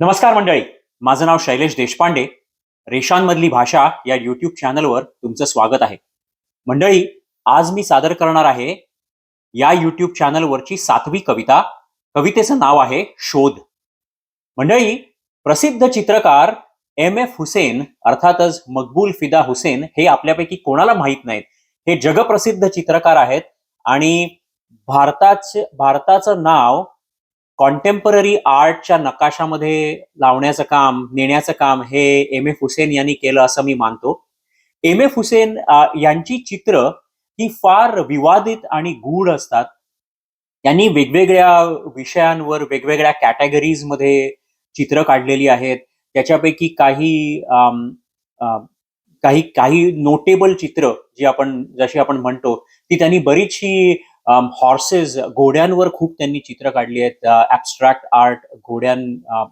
नमस्कार मंडळी. माझं नाव शैलेश देशपांडे. रेषांमधली भाषा या युट्यूब चॅनलवर तुमचं स्वागत आहे. मंडळी आज मी सादर करणार आहे या युट्यूब चॅनलवरची सातवी कविता. कवितेचं नाव आहे शोध. मंडळी प्रसिद्ध चित्रकार एम एफ हुसेन अर्थातच मकबूल फिदा हुसेन हे आपल्यापैकी कोणाला माहीत नाहीत. हे जगप्रसिद्ध चित्रकार आहेत आणि भारताचे भारताचं नाव कॉन्टेम्पररी आर्टच्या नकाशामध्ये लावण्याचं काम नेण्याचं काम हे एम एफ हुसेन यांनी केलं असं मी मानतो. एम एफ हुसेन यांची चित्र ही फार विवादित आणि गूढ असतात. त्यांनी वेगवेगळ्या विषयांवर वेगवेगळ्या कॅटेगरीजमध्ये चित्र काढलेली आहेत. त्याच्यापैकी काही अ, काही काही नोटेबल चित्र जी आपण जशी आपण म्हणतो ती त्यांनी बरीचशी Um, हॉर्सेस घोड्यांवर खूप त्यांनी चित्र काढली आहेत. Uh, ऍबस्ट्रॅक्ट आर्ट घोड्यां uh,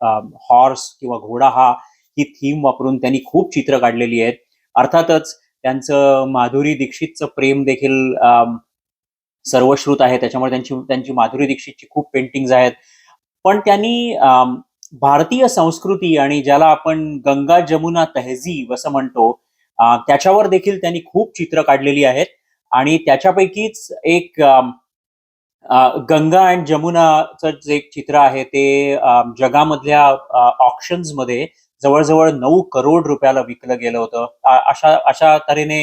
um, हॉर्स किंवा घोडा हा ही थीम वापरून त्यांनी खूप चित्र काढलेली आहेत. अर्थातच त्यांचं माधुरी दीक्षितचं प्रेम देखील um, सर्वश्रुत आहे. त्याच्यामुळे त्यांची त्यांची माधुरी दीक्षितची खूप पेंटिंग्स आहेत. पण त्यांनी भारतीय संस्कृती आणि ज्याला आपण गंगा जमुना तहजीब असं म्हणतो uh, त्याच्यावर देखील त्यांनी खूप चित्र काढलेली आहेत. आणि त्याच्यापैकीच एक गंगा अँड जमुनाचं जे एक चित्र आहे ते जगामधल्या ऑप्शन्समध्ये जवळजवळ नऊ करोड रुपयाला विकलं गेलं होतं. अशा अशा तऱ्हेने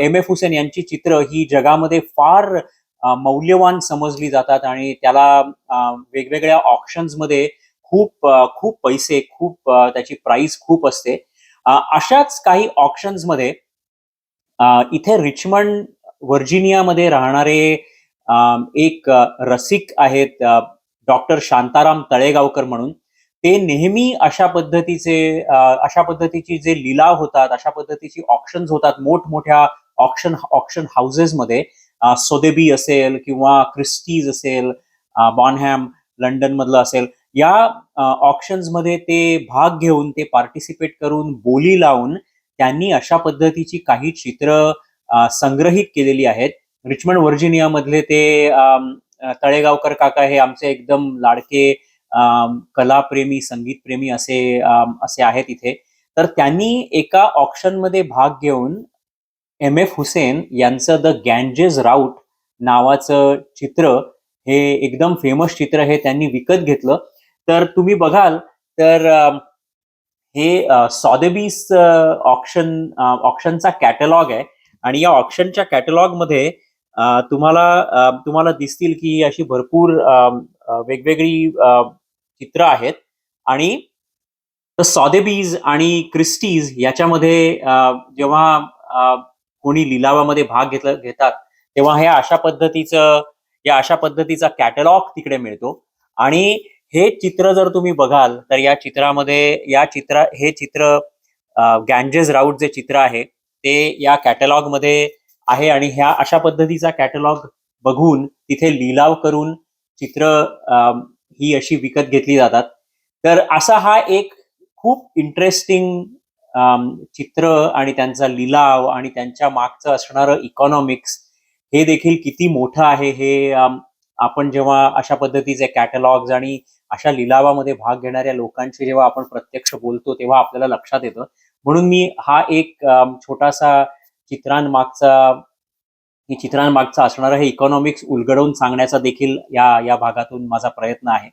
एम एफ हुसेन यांची चित्र ही जगामध्ये फार मौल्यवान समजली जातात आणि त्याला वेगवेगळ्या ऑप्शन्समध्ये खूप खूप पैसे खूप त्याची प्राइस खूप असते. अशाच काही ऑप्शन्समध्ये इथे रिचमंड व्हर्जिनियामध्ये राहणारे एक रसिक आहेत डॉक्टर शांताराम तळेगावकर म्हणून. ते नेहमी अशा पद्धतीचे अशा पद्धतीची जे लिलाव होतात अशा पद्धतीची ऑप्शन्स होतात मोठमोठ्या ऑप्शन ऑप्शन हाऊसेसमध्ये सोदेबी असेल किंवा क्रिस्टीज असेल बॉनहॅम लंडन मधलं असेल या ऑप्शन्समध्ये ते भाग घेऊन ते पार्टिसिपेट करून बोली लावून त्यांनी अशा पद्धतीची काही चित्र संग्रहित केलेली आहेत. रिचमंड व्हर्जिनिया मधले ते अ, तळेगावकर काका हे आमचे एकदम लाडके कलाप्रेमी संगीतप्रेमी असे असे आहेत इथे. तर त्यांनी एका ऑप्शनमध्ये भाग घेऊन एम एफ हुसेन यांचं द गँजेस राऊट नावाचं चित्र हे एकदम फेमस चित्र हे त्यांनी विकत घेतलं. तर तुम्ही बघाल तर हे सॉदेबीस ऑप्शन ऑप्शनचा कॅटलॉग आहे. आणि या ऑप्शनच्या कॅटलॉगमध्ये तुम्हाला तुम्हाला दिसतील की अशी भरपूर अ, वेगवेगळी चित्र आहेत. आणि सॉदेबीज आणि क्रिस्टीज याच्यामध्ये अ, जेव्हा अ, कोणी लिलावामध्ये भाग घेतला घेतात तेव्हा हे अशा पद्धतीचं या अशा पद्धतीचा कॅटलॉग तिकडे मिळतो. आणि हे चित्र जर तुम्ही बघाल तर या चित्रामध्ये या चित्रा हे चित्र गँजेस राऊट जे चित्र आहे ते या कॅटलॉगमध्ये आहे आणि ह्या अशा पद्धतीचा कॅटलॉग बघून तिथे लिलाव करून चित्र ही अशी विकत घेतली जातात. तर असा हा एक खूप इंटरेस्टिंग चित्र आणि त्यांचा लिलाव आणि त्यांच्या मागचं असणारं इकॉनॉमिक्स हे देखील किती मोठं आहे हे आपण जेव्हा अशा पद्धतीचे कॅटलॉग्स आणि अशा लिलावामध्ये भाग घेणाऱ्या लोकांशी जेव्हा आपण प्रत्यक्ष बोलतो तेव्हा आपल्याला लक्षात येतं. म्हणून मी हा एक छोटासा चित्रांमागचा चित्रांमागचा असणारा हे इकॉनॉमिक्स उलगडवून सांगण्याचा देखील या या भागातून माझा प्रयत्न आहे.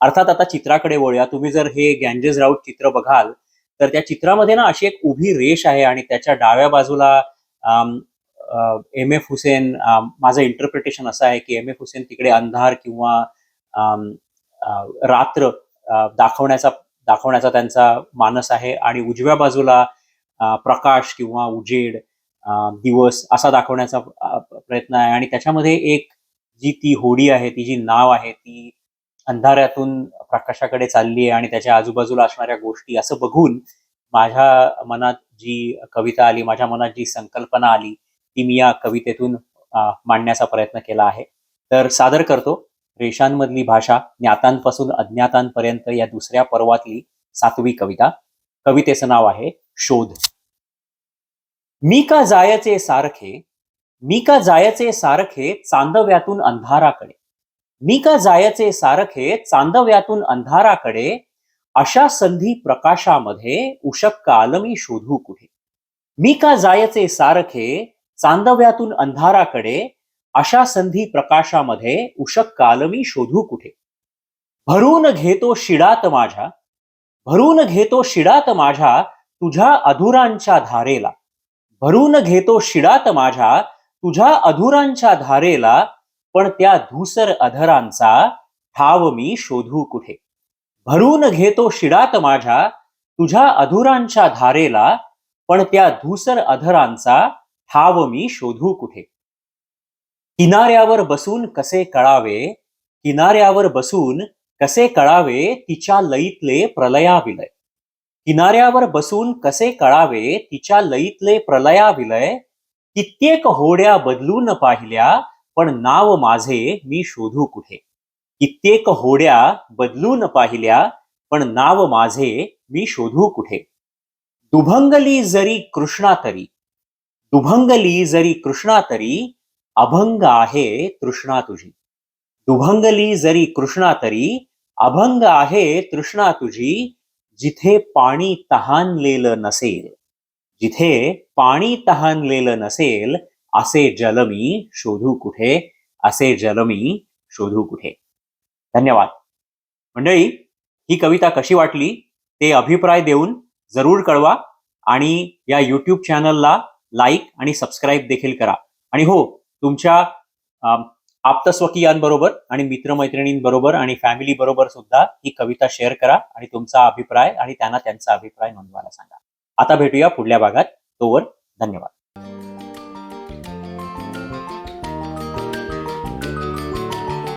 अर्थात आता चित्राकडे वळूया. तुम्ही जर हे गँजेस राऊट चित्र बघाल तर त्या चित्रामध्ये ना अशी एक उभी रेष आहे आणि त्याच्या डाव्या बाजूला एम एफ हुसेन माझं इंटरप्रिटेशन असं आहे की एम एफ हुसेन तिकडे अंधार किंवा अ, रात्र दाखवण्याचा दाखवण्याचा त्यांचा मानस आहे आणि उजव्या बाजूला प्रकाश किंवा उजेड दिवस असा दाखवण्याचा प्रयत्न आहे. आणि त्याच्यामध्ये एक जी ती होडी आहे ती जी नाव आहे ती अंधाऱ्यातून प्रकाशाकडे चालली आहे आणि त्याच्या आजूबाजूला असणाऱ्या गोष्टी असं बघून माझ्या मनात जी कविता आली माझ्या मनात जी संकल्पना आली ती मी या कवितेतून मांडण्याचा प्रयत्न केला आहे. तर सादर करतो. रेषांमधली भाषा ज्ञातांपासून अज्ञातांपर्यंत या दुसऱ्या पर्वातली सातवी कविता. कवितेचं नाव आहे शोध. मी का जायचे सारखे मी का जायचे सारखे चांदव्यातून अंधाराकडे. मी का जायचे सारखे चांदव्यातून अंधाराकडे अशा संधी प्रकाशामध्ये उशक काल मी शोधू कुठे. मी का जायचे सारखे चांदव्यातून अंधाराकडे अशा संधी प्रकाशामध्ये उषक कालमी शोधू कुठे? भरून घेतो शिडात माझ्या भरून घेतो शिडात माझ्या तुझ्या अधुरांच्या धारेला भरून घेतो शिडात माझ्या तुझ्या अधुरांच्या धारेला पण त्या धूसर अधरांचा ठाव मी शोधू कुठे? भरून घेतो शिडात माझ्या तुझ्या अधुरांच्या धारेला पण त्या धूसर अधरांचा ठाव मी शोधू कुठे? किनाऱ्यावर बसून कसे कळावे? किनाऱ्यावर बसून कसे कळावे तिच्या लईतले प्रलयाविलय? किनाऱ्यावर बसून कसे कळावे तिच्या लईतले प्रलयाविलय? कित्येक होड्या बदलून पाहिल्या पण नाव माझे मी शोधू कुठे? कित्येक होड्या बदलून पाहिल्या पण नाव माझे मी शोधू कुठे? दुभंगली जरी कृष्णा तरी दुभंगली जरी कृष्णा तरी अभंग आहे तृष्णा तुझी. दुभंगली जरी कृष्णा तरी अभंग आहे तृष्णा तुझी जिथे पाणी तहानलेलं नसेल. जिथे पाणी तहानलेलं नसेल असे जल मी शोधू कुठे? असे जल मी शोधू कुठे? धन्यवाद. मंडळी ही कविता कशी वाटली? ते अभिप्राय देऊन जरूर कळवा आणि या यूट्यूब चॅनलला लाईक आणि सबस्क्राईब देखील करा. आणि हो तुमच्या आप्तस्वकीयांबरोबर आणि मित्रमैत्रिणींबरोबर आणि फॅमिली बरोबर सुद्धा ही कविता शेअर करा आणि तुमचा अभिप्राय आणि त्यांना त्यांचा अभिप्राय नोंदवायला सांगा. आता भेटूया पुढल्या भागात. तोवर धन्यवाद.